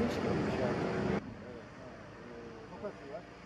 Vinç gibiymiş yani. Evet.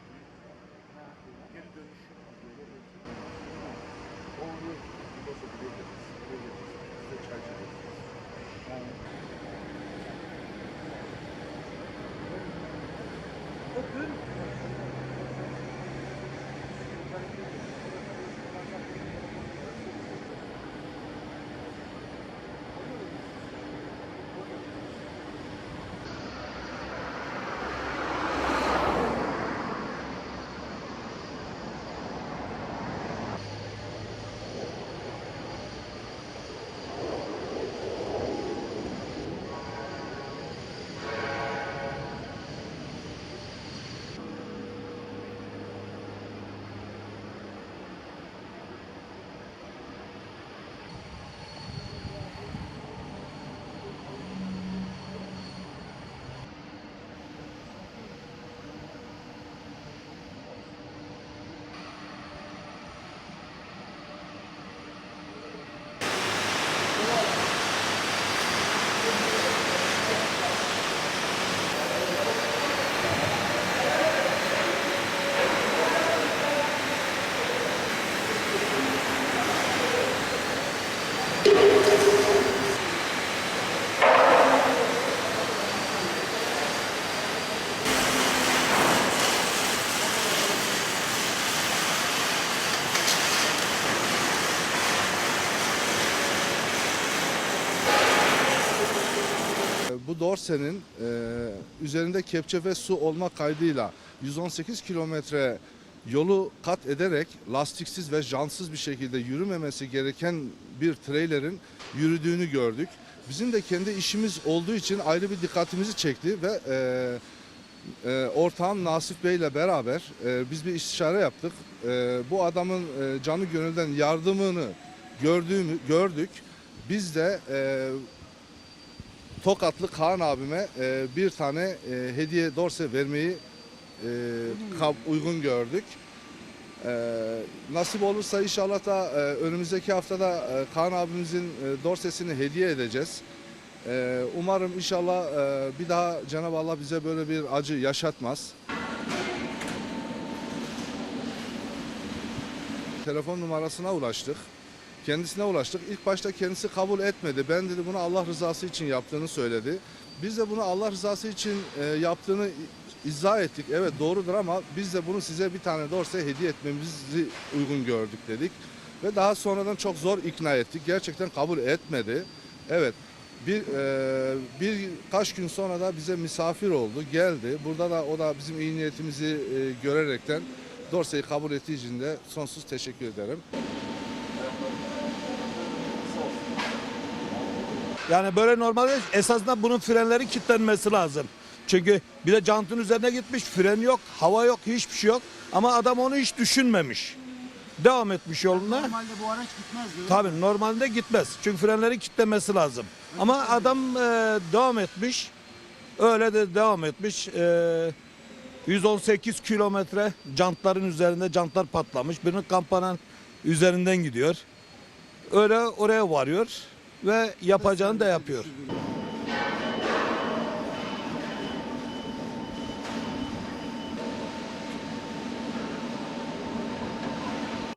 Bu dorsenin e, üzerinde kepçe ve su olma kaydıyla 118 kilometre yolu kat ederek lastiksiz ve jantsız bir şekilde yürümemesi gereken bir trailerin yürüdüğünü gördük. Bizim de kendi işimiz olduğu için ayrı bir dikkatimizi çekti ve e, e, ortağım Nasif Bey ile beraber e, biz bir istişare yaptık. E, bu adamın e, canı gönülden yardımını gördüğümü gördük. Biz de e, Tokatlı Kaan abime e, bir tane e, hediye dorse vermeyi e, kab- uygun gördük. E, nasip olursa inşallah da e, önümüzdeki haftada e, Kaan abimizin e, dorsesini hediye edeceğiz. E, umarım inşallah e, bir daha Cenab-ı Allah bize böyle bir acı yaşatmaz. Telefon numarasına ulaştık. Kendisine ulaştık. İlk başta kendisi kabul etmedi. Ben dedi bunu Allah rızası için yaptığını söyledi. Biz de bunu Allah rızası için e, yaptığını izah ettik. Evet doğrudur ama biz de bunu size bir tane dorse hediye etmemizi uygun gördük dedik. Ve daha sonradan çok zor ikna ettik. Gerçekten kabul etmedi. Evet bir e, birkaç gün sonra da bize misafir oldu. Geldi. Burada da o da bizim iyi niyetimizi e, görerekten dorseyi kabul ettiği için de sonsuz teşekkür ederim. Yani böyle normalde esasında bunun frenleri kilitlenmesi lazım. Çünkü bir de jantın üzerine gitmiş fren yok, hava yok, hiçbir şey yok. Ama adam onu hiç düşünmemiş. Devam etmiş yoluna. Normalde bu araç gitmez diyor. Tabii normalde gitmez. Çünkü frenleri kilitlemesi lazım. Ama adam e, devam etmiş. Öyle de devam etmiş. E, 118 kilometre jantların üzerinde jantlar patlamış. Birinin kampananın üzerinden gidiyor. Öyle oraya varıyor ve yapacağını da yapıyor.